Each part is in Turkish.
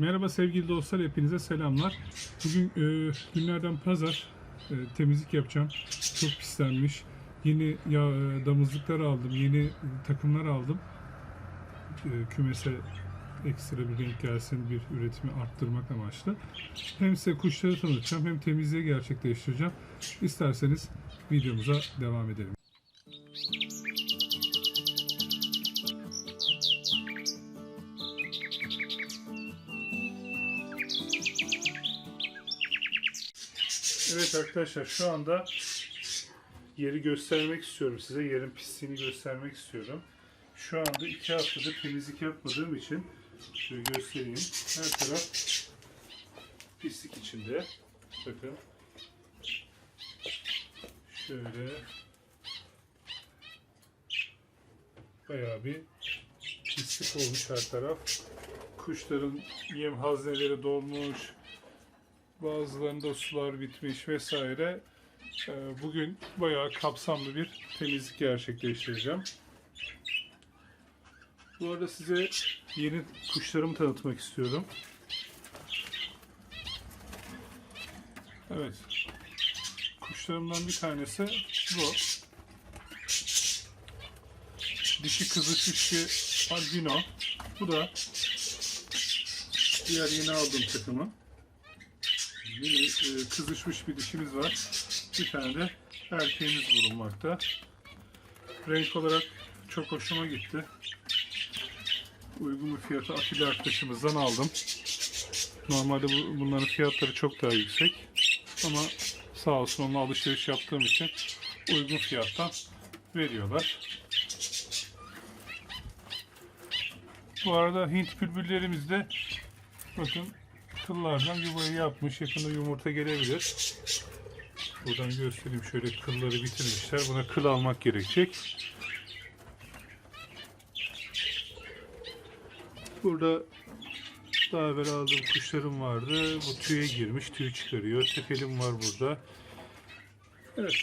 Merhaba sevgili dostlar, hepinize selamlar. Bugün e, günlerden pazar e, temizlik yapacağım. Çok pislenmiş. Yeni ya, e, damızlıklar aldım, yeni takımlar aldım. E, kümese ekstra bir renk gelsin, bir üretimi arttırmak amaçlı. Hem size kuşları tanıtacağım, hem temizliği gerçekleştireceğim. İsterseniz videomuza devam edelim. Evet arkadaşlar şu anda yeri göstermek istiyorum size. Yerin pisliğini göstermek istiyorum. Şu anda iki haftadır temizlik yapmadığım için şöyle göstereyim. Her taraf pislik içinde. Bakın. Şöyle bayağı bir pislik olmuş her taraf. Kuşların yem hazneleri dolmuş, bazılarında sular bitmiş vesaire. Ee, Bugün bayağı kapsamlı bir temizlik gerçekleştireceğim. Bu arada size yeni kuşlarımı tanıtmak istiyorum. Evet. Kuşlarımdan bir tanesi bu. Dişi kızışmış bir albino. Bu da diğer yeni aldığım takımın. Yine kızışmış bir dişimiz var. Bir tane de erkeğimiz bulunmakta. Renk olarak çok hoşuma gitti. Uygun bir fiyata afili arkadaşımızdan aldım. Normalde bu, bunların fiyatları çok daha yüksek. Ama sağ olsun onunla alışveriş yaptığım için uygun fiyattan veriyorlar. Bu arada Hint bülbüllerimiz de bakın kıllardan yuvayı yapmış. Yakında yumurta gelebilir. Buradan göstereyim. Şöyle kılları bitirmişler. Buna kıl almak gerekecek. Burada daha evvel aldığım kuşlarım vardı. Bu tüye girmiş. Tüy çıkarıyor. Tepelim var burada. Evet.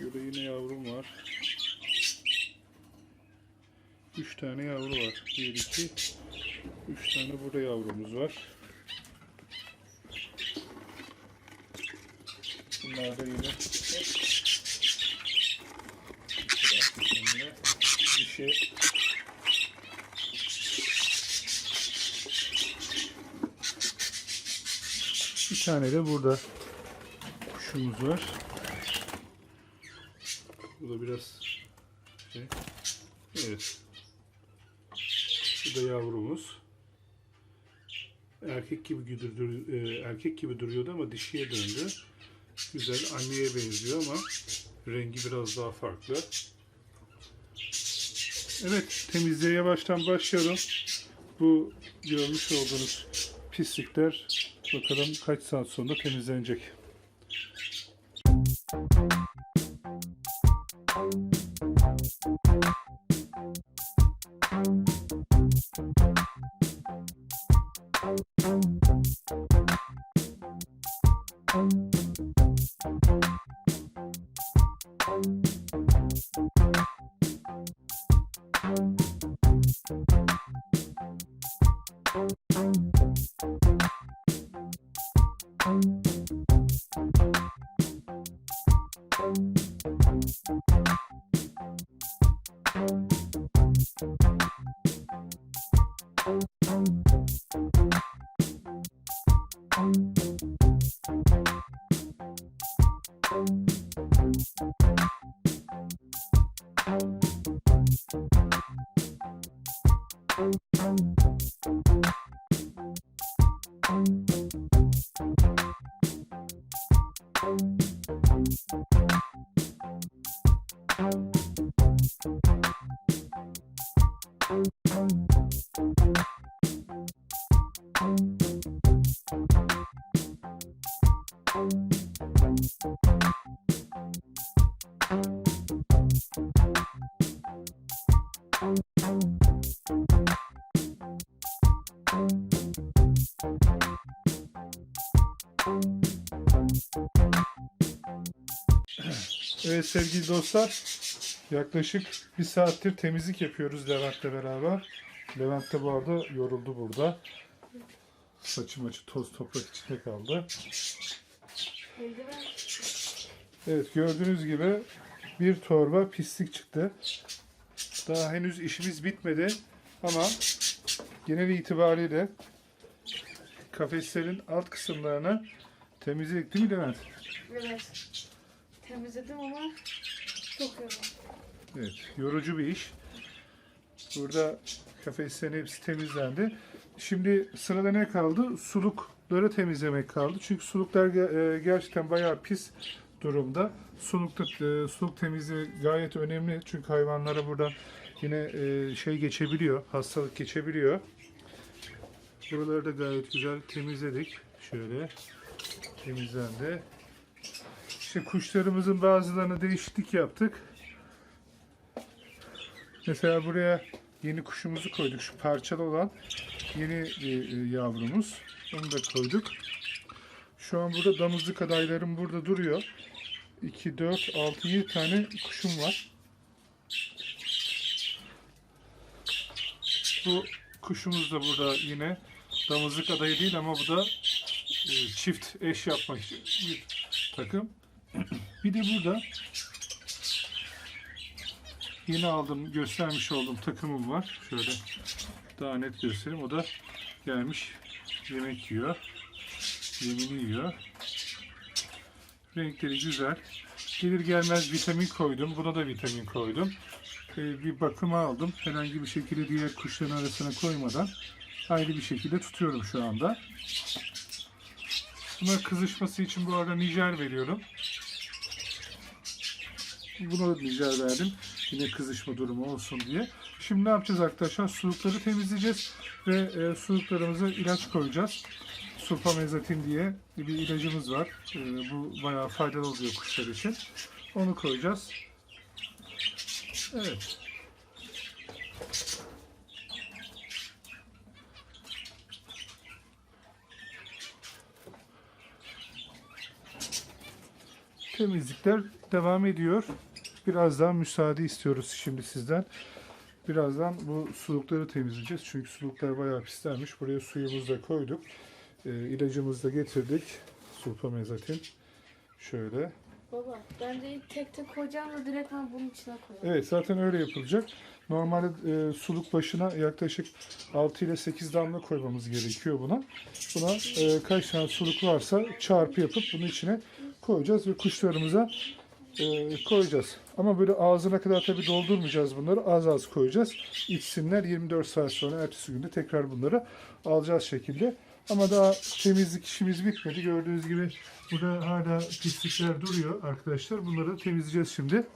Burada yine yavrum var. Üç tane yavru var. Bir, iki, üç tane burada yavrumuz var. Bunlar da yine dişi. Bir tane de burada kuşumuz var. Bu da biraz şey. Evet. Bu da yavrumuz. Erkek gibi dur- e, erkek gibi duruyordu ama dişiye döndü. Güzel anneye benziyor ama rengi biraz daha farklı. Evet, temizliğe yavaştan başlayalım. Bu görmüş olduğunuz pislikler bakalım kaç saat sonra temizlenecek. Evet sevgili dostlar. Yaklaşık bir saattir temizlik yapıyoruz Levent'le beraber. Levent de bu arada yoruldu burada. Saçı maçı toz toprak içinde kaldı. Evet gördüğünüz gibi bir torba pislik çıktı. Daha henüz işimiz bitmedi ama genel itibariyle kafeslerin alt kısımlarını temizledik değil mi Levent? Evet. Temizledim ama çok yoruldum. Evet, yorucu bir iş. Burada kafeslerin hepsi temizlendi. Şimdi sırada ne kaldı? Sulukları temizlemek kaldı. Çünkü suluklar e, gerçekten bayağı pis durumda. Sulukta e, suluk temizliği gayet önemli. Çünkü hayvanlara buradan yine e, şey geçebiliyor, hastalık geçebiliyor. Buraları da gayet güzel temizledik. Şöyle temizlendi. İşte kuşlarımızın bazılarına değişiklik yaptık. Mesela buraya yeni kuşumuzu koyduk. Şu parçalı olan yeni bir e, yavrumuz. Onu da koyduk. Şu an burada damızlık adaylarım burada duruyor. 2, 4, 6, 7 tane kuşum var. Bu kuşumuz da burada yine damızlık adayı değil ama bu da e, çift eş yapmak için bir takım. Bir de burada yeni aldım, göstermiş olduğum takımım var. Şöyle daha net göstereyim. O da gelmiş yemek yiyor. Yemini yiyor. Renkleri güzel. Gelir gelmez vitamin koydum. Buna da vitamin koydum. Ee, bir bakıma aldım. Herhangi bir şekilde diğer kuşların arasına koymadan ayrı bir şekilde tutuyorum şu anda. Buna kızışması için bu arada Nijer veriyorum. Da Nijer verdim. Yine kızışma durumu olsun diye. Şimdi ne yapacağız arkadaşlar? Sulukları temizleyeceğiz ve e, suluklarımıza ilaç koyacağız. Sulfamezatin diye bir ilacımız var. E, bu bayağı faydalı oluyor kuşlar için. Onu koyacağız. Evet. Temizlikler devam ediyor. Biraz daha müsaade istiyoruz şimdi sizden. Birazdan bu sulukları temizleyeceğiz. Çünkü suluklar bayağı pislenmiş. Buraya suyumuzu da koyduk. E, ilacımızı da getirdik. Sulfamezatin. Şöyle. Baba bence ilk tek tek koyacağım da direkt ben bunun içine koyarım. Evet zaten öyle yapılacak. Normalde e, suluk başına yaklaşık 6 ile 8 damla koymamız gerekiyor buna. Buna e, kaç tane suluk varsa çarpı yapıp bunun içine koyacağız ve kuşlarımıza e, koyacağız. Ama böyle ağzına kadar tabii doldurmayacağız bunları. Az az koyacağız. İçsinler 24 saat sonra ertesi günde tekrar bunları alacağız şekilde. Ama daha temizlik işimiz bitmedi. Gördüğünüz gibi burada hala pislikler duruyor arkadaşlar. Bunları temizleyeceğiz şimdi.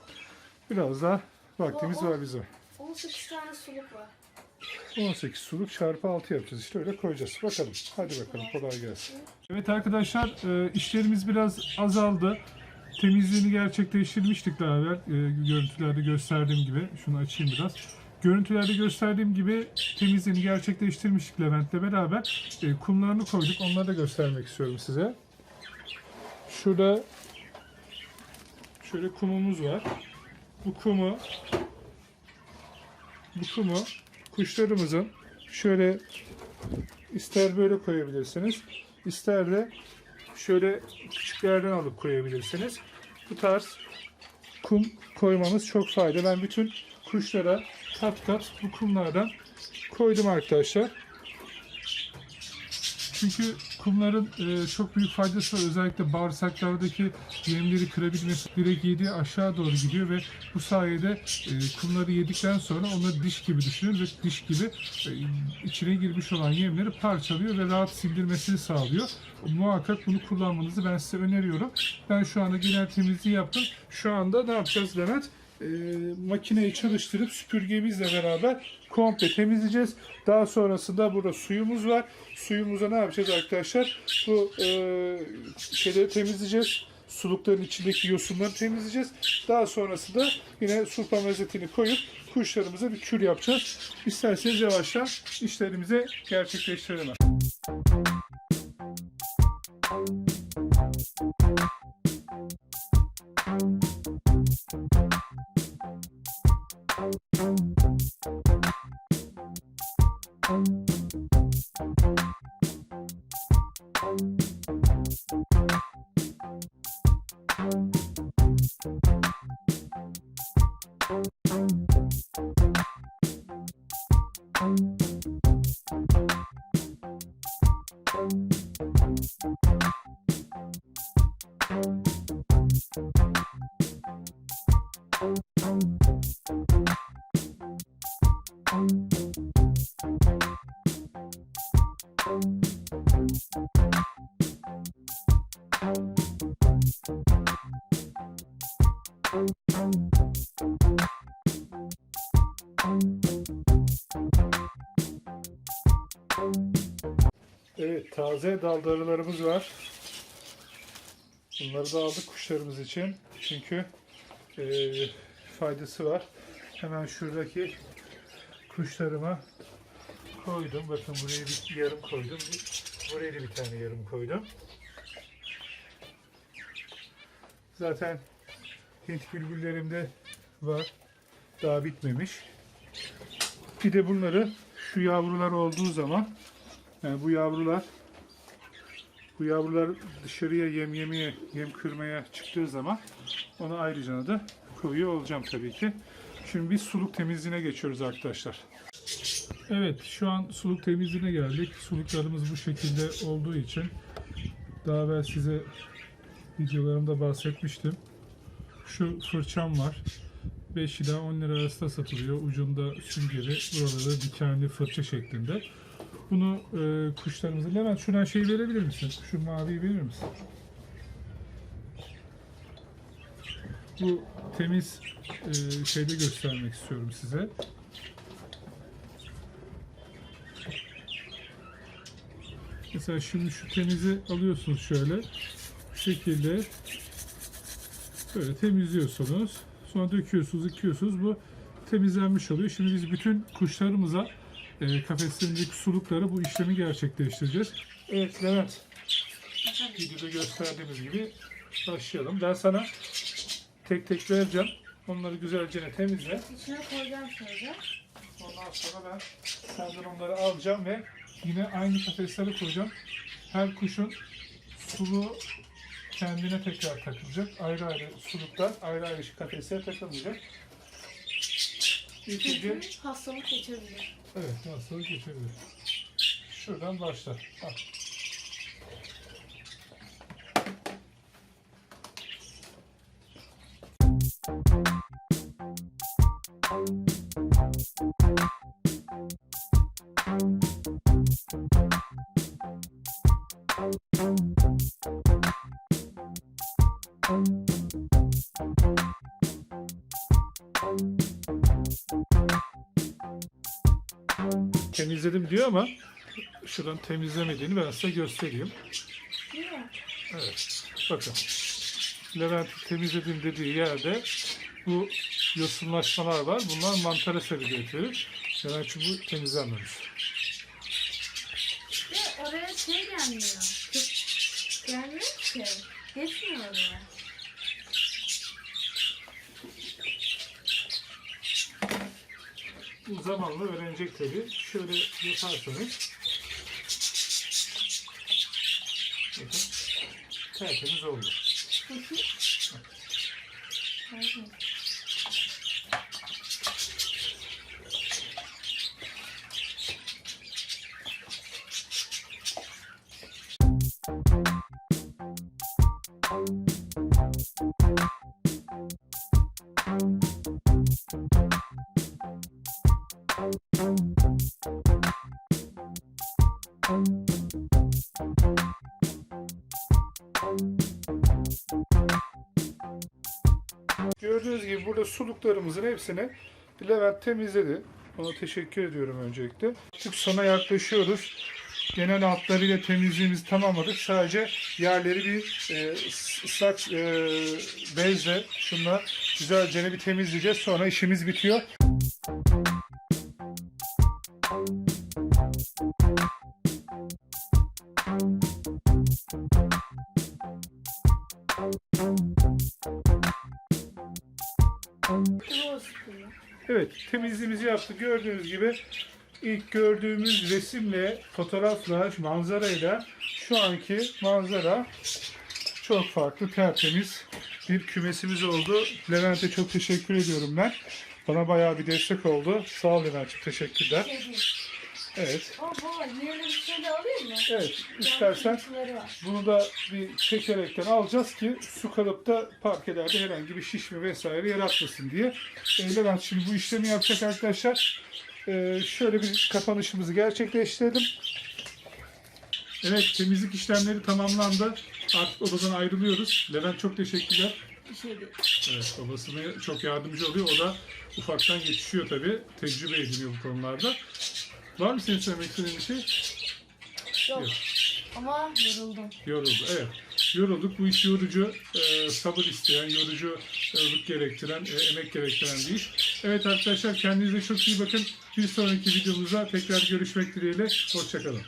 Biraz daha vaktimiz var bizim. 18 tane suluk var. 18 suluk çarpı 6 yapacağız. İşte öyle koyacağız. Bakalım. Hadi bakalım. Kolay gelsin. Evet arkadaşlar e, işlerimiz biraz azaldı. Temizliğini gerçekleştirmiştik daha evvel. E, görüntülerde gösterdiğim gibi. Şunu açayım biraz. Görüntülerde gösterdiğim gibi temizliğini gerçekleştirmiştik Levent'le beraber. E, kumlarını koyduk. Onları da göstermek istiyorum size. Şurada şöyle kumumuz var. Bu kumu bu kumu kuşlarımızın şöyle ister böyle koyabilirsiniz, ister de şöyle küçüklerden alıp koyabilirsiniz. Bu tarz kum koymanız çok fayda. Ben bütün kuşlara kat kat bu kumlardan koydum arkadaşlar. Çünkü kumların e, çok büyük faydası var. Özellikle bağırsaklardaki yemleri kırabilmesi direkt yediği aşağı doğru gidiyor ve bu sayede e, kumları yedikten sonra onları diş gibi düşünün ve diş gibi e, içine girmiş olan yemleri parçalıyor ve rahat sindirmesini sağlıyor. Muhakkak bunu kullanmanızı ben size öneriyorum. Ben şu anda genel temizliği yaptım. Şu anda ne yapacağız Levent? E, makineyi çalıştırıp süpürgemizle beraber komple temizleyeceğiz. Daha sonrasında burada suyumuz var. Suyumuza ne yapacağız arkadaşlar? Bu e, şeyleri temizleyeceğiz. Sulukların içindeki yosunları temizleyeceğiz. Daha sonrasında yine sulfamezetini koyup kuşlarımıza bir kür yapacağız. İsterseniz yavaştan işlerimizi gerçekleştirelim. Evet, Thank you. Taze daldarılarımız var. Bunları da aldık kuşlarımız için. Çünkü eee, faydası var. Hemen şuradaki kuşlarıma koydum. Bakın buraya bir yarım koydum. Buraya da bir tane yarım koydum. Zaten Hint bülbüllerim de var. Daha bitmemiş. Bir de bunları şu yavrular olduğu zaman yani bu yavrular bu yavrular dışarıya yem yemeye, yem kırmaya çıktığı zaman onu ayrıca da koyuyor olacağım tabii ki. Şimdi biz suluk temizliğine geçiyoruz arkadaşlar. Evet şu an suluk temizliğine geldik. Suluklarımız bu şekilde olduğu için daha evvel size videolarımda bahsetmiştim. Şu fırçam var. 5 ila 10 lira arasında satılıyor. Ucunda süngeri, buraları dikenli fırça şeklinde. Bunu e, kuşlarımıza... Levent şuna şey verebilir misin? Şu maviyi verir misin? Bu temiz e, şeyde göstermek istiyorum size. Mesela şimdi şu temizi alıyorsunuz şöyle. Bu şekilde böyle temizliyorsunuz. Sonra döküyorsunuz, yıkıyorsunuz. Bu temizlenmiş oluyor. Şimdi biz bütün kuşlarımıza e, kafeslerindeki sulukları bu işlemi gerçekleştireceğiz. Evet Levent. Videoda gösterdiğimiz gibi başlayalım. Ben sana tek tek vereceğim. Onları güzelce temizle. İçine koyacağım şöyle. Ondan sonra ben senden onları alacağım ve yine aynı kafeslere koyacağım. Her kuşun suluğu kendine tekrar takılacak. Ayrı ayrı suluklar, ayrı ayrı kafeslere takılmayacak. Çünkü hastalık geçebilir. Evet, nasıl geçebilir. Şuradan başla. Al. Temizledim diyor ama şuradan temizlemediğini ben size göstereyim. Evet. Bakın. Levent temizledim dediği yerde bu yosunlaşmalar var. Bunlar mantara sebebiyet verir. Levent çünkü temizlenmemiş. Ve oraya şey gelmiyor. Gelmiyor ki. Geçmiyor oraya. Bu zamanla öğrenecek tabii. Şöyle yaparsanız bakın tertemiz oldu. Peki. Pardon. Suluklarımızın hepsini Levent temizledi. Ona teşekkür ediyorum öncelikle. Artık sona yaklaşıyoruz. Genel hatlarıyla temizliğimizi tamamladık. Sadece yerleri bir e, ıslak e, bezle şunla güzelce bir temizleyeceğiz. Sonra işimiz bitiyor. Temizliğimizi yaptık. Gördüğünüz gibi ilk gördüğümüz resimle, fotoğrafla, manzarayla şu anki manzara çok farklı, tertemiz bir kümesimiz oldu. Levent'e çok teşekkür ediyorum ben. Bana bayağı bir destek oldu. Sağ ol Levent'ciğim, teşekkürler. Evet, baba şey de alayım mı? evet. İstersen bunu da bir çekerekten alacağız ki su kalıp da parkelerde herhangi bir şişme vesaire yaratmasın diye. E, Levent şimdi bu işlemi yapacak arkadaşlar. E, şöyle bir kapanışımızı gerçekleştirelim. Evet temizlik işlemleri tamamlandı. Artık odadan ayrılıyoruz. Levent çok teşekkürler. Şey. Evet babasına çok yardımcı oluyor. O da ufaktan yetişiyor tabii. Tecrübe ediniyor bu konularda. Var mı senin söylemek istediğin bir şey? Yok. Yok. Ama yoruldum. Yoruldu, evet. Yorulduk. Bu iş yorucu, e, sabır isteyen, yorucu, e, gerektiren, e, emek gerektiren bir iş. Evet arkadaşlar kendinize çok iyi bakın. Bir sonraki videomuzda tekrar görüşmek dileğiyle. Hoşçakalın.